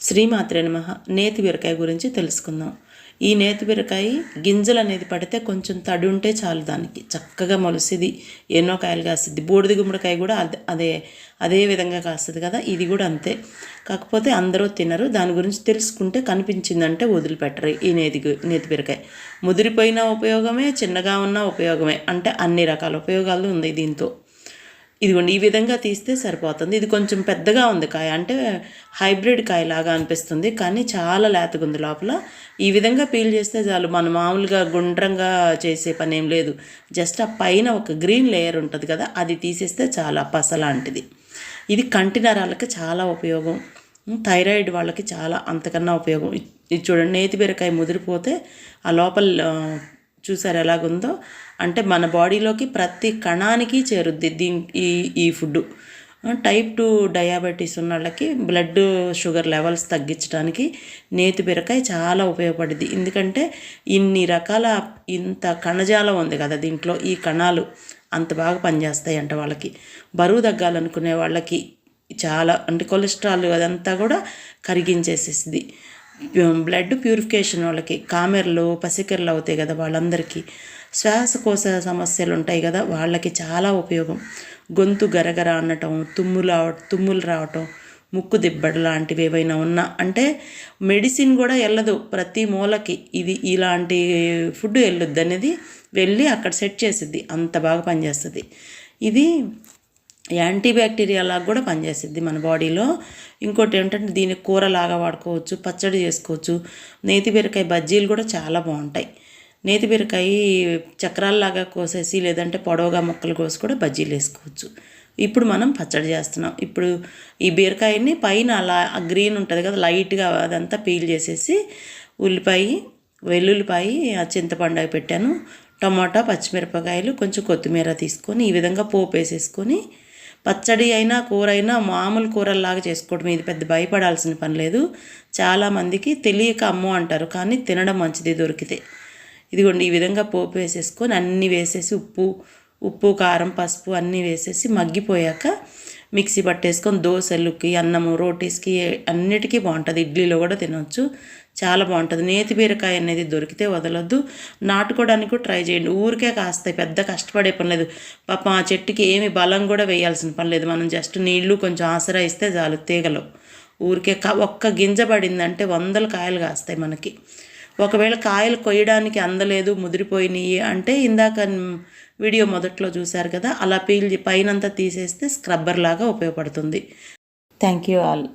శ్రీమాత్రే నమ. నేతి బీరకాయ గురించి తెలుసుకుందాం. ఈ నేతి బీరకాయ గింజలు అనేది పడితే కొంచెం తడి ఉంటే చాలు దానికి. చక్కగా మొలిసిది. ఎన్నో కాయలు కాస్తుంది బూడిద గుమ్మడికాయ కూడా అదే అదే అదే విధంగా కాస్తుంది కదా. ఇది కూడా అంతే. కాకపోతే అందరూ తినరు. దాని గురించి తెలుసుకుంటే కనిపించిందంటే వదిలిపెట్టరు ఈ నేతి నేతి బీరకాయ. ముదిరిపోయిన ఉపయోగమే చిన్నగా ఉన్న ఉపయోగమే. అంటే అన్ని రకాల ఉపయోగాలు ఉంది దీంతో. ఇదిగోండి ఈ విధంగా తీస్తే సరిపోతుంది. ఇది కొంచెం పెద్దగా ఉంది కాయ అంటే హైబ్రిడ్ కాయ లాగా అనిపిస్తుంది కానీ చాలా లేతగా ఉంది లోపల. ఈ విధంగా పీల్ చేస్తే చాలు. మనం మామూలుగా గుండ్రంగా చేసే పని ఏం లేదు. జస్ట్ ఆ పైన ఒక గ్రీన్ లేయర్ ఉంటుంది కదా అది తీసేస్తే చాలా పస లాంటిది. ఇది కంటి నరాలకు చాలా ఉపయోగం. థైరాయిడ్ వాళ్ళకి చాలా అంతకన్నా ఉపయోగం. ఇది చూడండి నేతి బీరకాయ ముదిరిపోతే ఆ లోపల చూసారు ఎలాగుందో? అంటే మన బాడీలోకి ప్రతి కణానికి చేరుద్ది దీని ఈ ఈ ఫుడ్ టైప్ టూ డయాబెటీస్ ఉన్న వాళ్ళకి బ్లడ్ షుగర్ లెవెల్స్ తగ్గించడానికి నేతి బీరకాయ చాలా ఉపయోగపడింది ఎందుకంటే ఇన్ని రకాల ఇంత కణజాలం ఉంది కదా దీంట్లో ఈ కణాలు అంత బాగా పనిచేస్తాయి అంట వాళ్ళకి. బరువు తగ్గాలనుకునే వాళ్ళకి చాలా అంటే కొలెస్ట్రాల్ అదంతా కూడా కరిగించేసేసింది బ్లడ్ ప్యూరిఫికేషన్ వాళ్ళకి కామెర్లు పసికెర్లు అవుతాయి కదా వాళ్ళందరికీ. శ్వాసకోశ సమస్యలు ఉంటాయి కదా వాళ్ళకి చాలా ఉపయోగం. గొంతు గరగర అనటం తుమ్ములు తుమ్ములు రావటం ముక్కు దిబ్బడు లాంటివి ఏవైనా ఉన్నా అంటే మెడిసిన్ కూడా వెళ్ళదు ప్రతి మూలకి. ఇది ఇలాంటి ఫుడ్ వెళ్ళొద్దు అనేది వెళ్ళి అక్కడ సెట్ చేసిద్ది. అంత బాగా పనిచేస్తుంది. ఇది యాంటీ బ్యాక్టీరియా లాగా కూడా పనిచేస్తుంది మన బాడీలో. ఇంకోటి ఏంటంటే దీన్ని కూరలాగా వాడుకోవచ్చు పచ్చడి చేసుకోవచ్చు. నేతి బీరకాయ బజ్జీలు కూడా చాలా బాగుంటాయి. నేతి బీరకాయ చక్రాల్లాగా కోసేసి లేదంటే పొడవుగా ముక్కలు కోసి కూడా బజ్జీలు వేసుకోవచ్చు. ఇప్పుడు మనం పచ్చడి చేస్తున్నాం. ఇప్పుడు ఈ బీరకాయని పైన అలా గ్రీన్ ఉంటుంది కదా లైట్గా అదంతా పీల్ చేసేసి ఉల్లిపాయ వెల్లుల్లిపాయ చింతపండు పెట్టాను. టమాటా పచ్చిమిరపకాయలు కొంచెం కొత్తిమీర తీసుకొని ఈ విధంగా పోపు వేసేసుకొని పచ్చడి అయినా కూర అయినా మామూలు కూరల్లాగా చేసుకోవడం ఇది పెద్ద భయపడాల్సిన పని లేదు. చాలామందికి తెలియక అమ్మో అంటారు కానీ తినడం మంచిది దొరికితే. ఇదిగోండి ఈ విధంగా పోపు వేసేసుకొని అన్నీ వేసేసి ఉప్పు ఉప్పు కారం పసుపు అన్నీ వేసేసి మగ్గిపోయాక మిక్సీ పట్టేసుకొని దోశలకి అన్నము రోటీస్కి అన్నిటికీ బాగుంటుంది. ఇడ్లీలో కూడా తినవచ్చు చాలా బాగుంటుంది. నేతి బీరకాయ అనేది దొరికితే వదలొద్దు. నాటుకోవడానికి కూడా ట్రై చేయండి. ఊరికే కాస్తాయి పెద్ద కష్టపడే పని లేదు. పాప ఆ చెట్టుకి ఏమి బలం కూడా వేయాల్సిన పని లేదు. మనం జస్ట్ నీళ్ళు కొంచెం ఆసరా ఇస్తే చాలు తీగలు. ఊరికే ఒక్క గింజ పడిందంటే వందల కాయలు కాస్తాయి మనకి. ఒకవేళ కాయలు కొయ్యడానికి అందలేదు ముదిరిపోయినాయి అంటే ఇందాక వీడియో మొదట్లో చూశారు కదా అలా పీల్ పైనంతా తీసేస్తే స్క్రబ్బర్ లాగా ఉపయోగపడుతుంది. Thank you all.